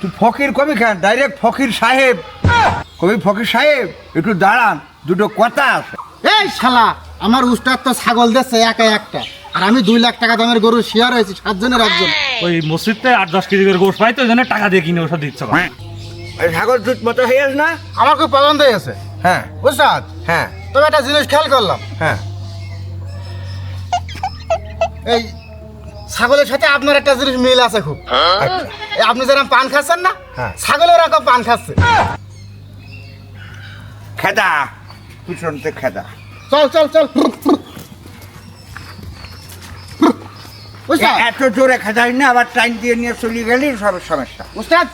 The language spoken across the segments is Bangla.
তুই ফকির কবি খান? ডাইরেক্ট ফকির সাহেব। কবি ফকির সাহেব একটু দাঁড়ান দুটো কথা আছে। এই শালা আমার উস্তাদ তো ছাগল দিচ্ছে একা একটা। আর আমি দুই লাখ টাকা দামের গরু শেয়ার হয়েছি সাতজনের একজন। ওই মসজিদতে আট দশ কেজি করে গোস পাই তো ওই জন্য টাকা দিয়ে কিনে ওষুধ দিচ্ছ। এই ছাগল দুধ মতো হয়ে না? আমার খুব পছন্দ হয়েছে হ্যাঁ। উস্তাদ হ্যাঁ। তবে একটা জিনিস খেয়াল করলাম। হ্যাঁ। এই ছাগলের সাথে আপনার একটা জিনিস মিল আছে খুব। আচ্ছা আপনি যেরকম পান খাচ্ছেন না হ্যাঁ। ছাগলের ওরকম পান খাচ্ছে। খেদা। পিছনতে খেদা। চল চল চল। এত জোরে খেদাই না আবার টাইম দিয়ে নিয়ে চলে গেলি সব সমস্যা। উস্তাদ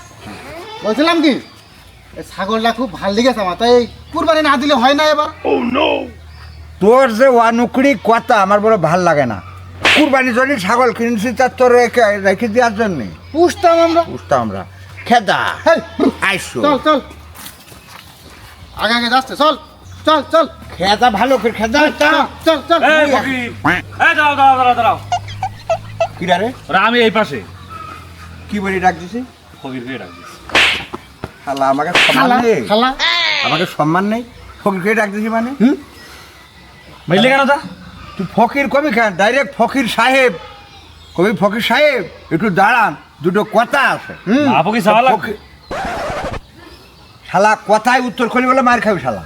বলছিলাম কি ছাগলটা খুব ভালো লেগেছে আমার তাই কুরবানি না দিলে হয় না এবার। তোর যে ওয়ানুকড়ি কথা আমার বড় ভালো লাগে না। কুরবানি যদি ছাগল কিনছি তার তোর রেখে দেওয়ার জন্য। পুষতাম আমরা। বুঝতাম আমরা। খেদা। আইসো। চল চল। আগে আগে যাচ্ছে চল চল চল। খেদা ভালো করে খেদা। চল চল চল এই ফকির এই দাঁড়াও দাঁড়াও দাঁড়াও দাঁড়াও। কিরা রে? আমি এই পাশে। কি বলি ডাক দিছি? ফকির কে ডাক দিচ্ছি খালা আমাকে সম্মান নেই? খালা। আমাকে সম্মান নেই? ফকিরকে ডাক দিছি মানে? হুম? বুঝলি কেন তা? তুই ফকির কবি খান? ডাইরেক্ট ফকির সাহেব। কবি ফকির সাহেব একটু দাঁড়ান দুটো কথা আছে। ফকির- শালা কথায় উত্তর করি বলে মার খাবি শালা।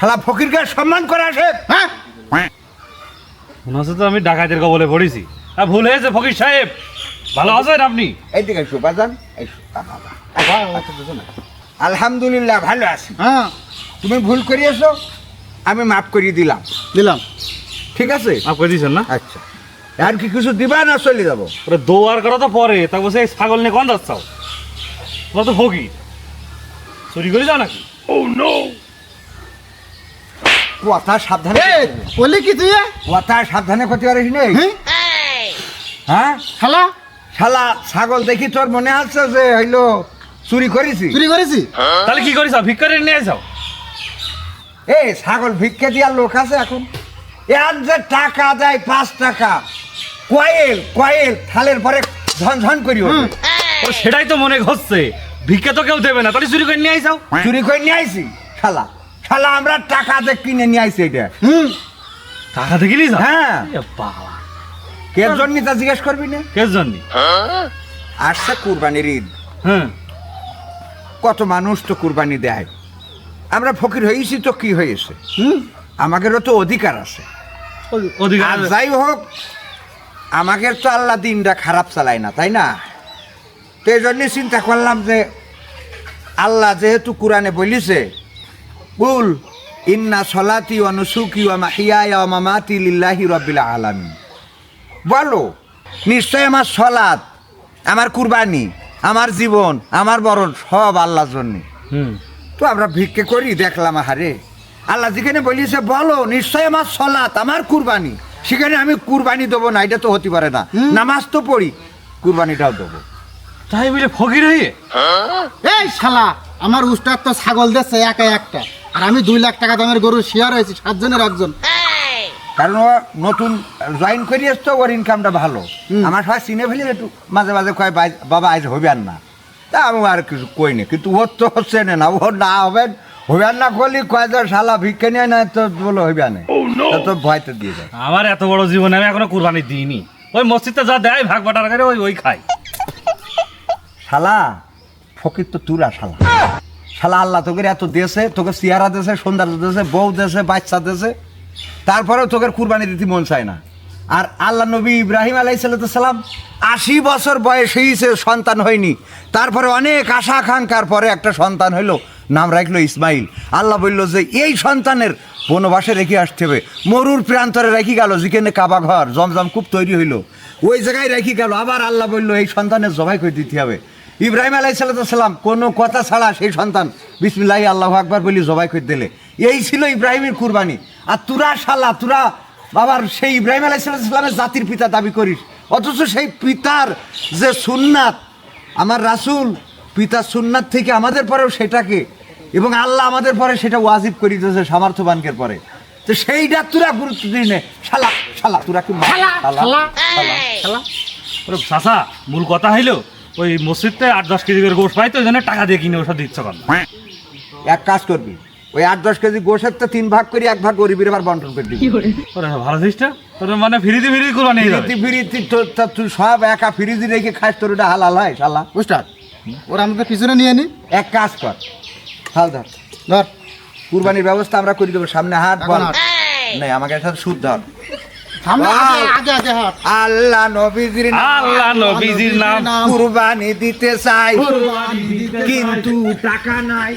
শালা ফকিরকে সম্মান করে আসে হ্যাঁ? মনে হচ্ছে তো আমি ডাকাতের কবলে পড়েছি। আর ভুল হয়েছে ফকির সাহেব। ভালো আছেন আপনি? এইদিকে বাবা। আলহামদুলিল্লাহ ভালো আছি। হ্যাঁ। তুমি ভুল করিয়েছো আমি মাফ করিয়ে দিলাম। দিলাম। ঠিক আছে? আপনি দিয়েছেন না? আচ্ছা। আর কি কিছু দিবা না চলে যাব? দোয়ার করা তো পরে তা বসে এই ছাগল নিয়ে কোন যাচ্ছাও তোমরা তো ফকির চুরি করে যাও নাকি? কথা সাবধানে বললি কি তুই? কথা সাবধানে ক্ষতি করিস নেই হ্যাঁ? হ্যাঁ? খালা শালা ছাগল দেখি তোর মনে আছে যে হইল চুরি করেছি? চুরি করেছি? তাহলে কি করিস? ভিক্ষারে নিয়ে যাও। এই ছাগল ভিক্ষা দেওয়ার লোক আছে এখন। এর যে টাকা দেয় পাঁচ টাকা কয়েল কয়েল থালের পরে ঝন ঝন করি সেটাই তো মনে হচ্ছে। ভিক্ষা তো কেউ দেবে না তাহলে চুরি করে নিয়ে যাও চুরি করে নিয়ে আইছি শালা। শালা আমরা টাকা দিয়ে কিনে নিয়ে আইছি এটা। হুম। টাকা দেখে নিয়ে হ্যাঁ। বাবা। কে জন্য তা জিজ্ঞেস করবি না? কে জন্য? আসছে কুরবানির ঈদ। হ্যাঁ কত মানুষ তো কুরবানি দেয়। আমরা ফকির হয়েছি তো কি হয়েছে? হুম? আমাদেরও তো অধিকার আছে। আর যাই হোক আমাদের তো আল্লাহ দিনটা খারাপ চালায় না তাই না? তো এই জন্যে চিন্তা করলাম যে আল্লাহ যেহেতু কোরআনে বলিছে কুল ইন্না সলাতি ওয়া নুসুকি ওয়া মাহিয়ায়া ওয়া মামাতি লিল্লাহি রাব্বিল আলামিন। বলো নিশ্চয় আমার সলাত আমার কুরবানি আমার জীবন আমার বরণ সব আল্লাহর জন্যে। হুম। তো আমরা ভিক্ষে করি দেখলাম হারে আল্লাহ যেখানে বলিছে বলো নিশ্চয় আমার সলাত আমার কুরবানি। সেখানে আমি কুরবানি দেবো না এটা তো হতে পারে না। নামাজ তো পড়ি কুরবানিটাও দেবো। তাই বলে ফকির হয়ে? এই শালা আমার উস্তাদ তো ছাগল দিচ্ছে একা একটা আর আমি দুই লাখ টাকা দামের গরু শেয়ার হয়েছি সাতজনের একজন। কারণ ও নতুন জয়েন করি তো ওর ইনকামটা ভালো। আমার সবাই চিনে ফেলে একটু মাঝে মাঝে কয় বাবা আজ হবে আর না। তা আমি আর কিছু কই না কিন্তু ওর তো হচ্ছে না ওর না হবে হবে আর না করলে কয় যে শালা ভিক্ষে নিয়ে না তো বলো হবে না। তো ভয় তো দিয়ে যায় আমার এত বড় জীবনে আমি এখনও কুরবানি দিইনি। ওই মসজিদে যা দেয় ভাগ বাটার করে ওই ওই খাই। শালা ফকির তো তুরা শালা। শালা আল্লাহ তোকে এত দেশে তোকে চেহারা দেশে সৌন্দর্য দেশে বউ দেশে বাচ্চা দেশে তারপরেও তোকে কুরবানি দিতে মন চায় না। আর আল্লাহ নবী ইব্রাহিম আলাইসালাম আশি বছর বয়সেই সে সন্তান হয়নি। তারপরে অনেক আশা আকাঙ্ক্ষার পরে একটা সন্তান হইল। নাম রাখল ইসমাইল। আল্লাহ বলল যে, এই সন্তানের বনবাসে রেখে আসতে হবে। মরুর প্রান্তরে রেখে গেল, যেখানে কাবা ঘর, জমজম খুব তৈরি হইল। ওই জায়গায় রেখে গেল। আবার আল্লাহ বলল, এই সন্তানের জবাই করে দিতে হবে। ইব্রাহিম আলাই সাল্লাম কোনো কথা ছাড়া সেই সন্তান বিসমিল্লাহি আল্লাহ আকবার বলি জবাই করে দিলে। এই ছিল ইব্রাহিমের কুরবানি। আর তুরা শালা, তুরা বাবার সেই ইব্রাহিম আলাই সাল্লামের জাতির পিতা দাবি করিস। অথচ সেই পিতার যে সুন্নাত, আমার রাসূল পিতার সুন্নাত থেকে আমাদের পরেও সেটাকে এবং আল্লাহ আমাদের পরে সেটা ওয়াজিব করে দিয়েছে সামর্থ্যবানকে পরে। তো সেইটা তোরা গুরুত্ব দিই নে। শালা শালা তোরা কি মা- শালা, শালা, শালা, শালা। শালা। ওরে চাচা মূল কথা হইল ওই মসজিদতে আট দশ কেজি করে গোশ পাই তো ওই জন্য টাকা দিয়ে কিনে ওষুধ দিচ্ছ কেন এক কাজ করবি ওই আট দশ কেজি গোসের তো তিন ভাগ করি এক ভাগ গরিবের আবার বন্টন করে দিবি। ওরে ভালো জিনিসটা তোর মানে ফ্রিতে ফ্রি করে নিয়ে যাবে। ফিরিতি ফিরিতি তোর তুই সব একা ফ্রিজি রেখে খাস তোর ওটা হালাল হয় শালা। উস্তাদ ওরা আমাদের পিছনে নিয়ে নি। এক কাজ কর হাল ধর। ধর কুরবানির ব্যবস্থা আমরা করে দেবো। সামনে হাত বল। নাই আমাকে সব সুদ ধর। আল্লাহ নবীজির আল্লাহ নবীজির নাম। কুরবানি দিতে চাই। কিন্তু টাকা নাই।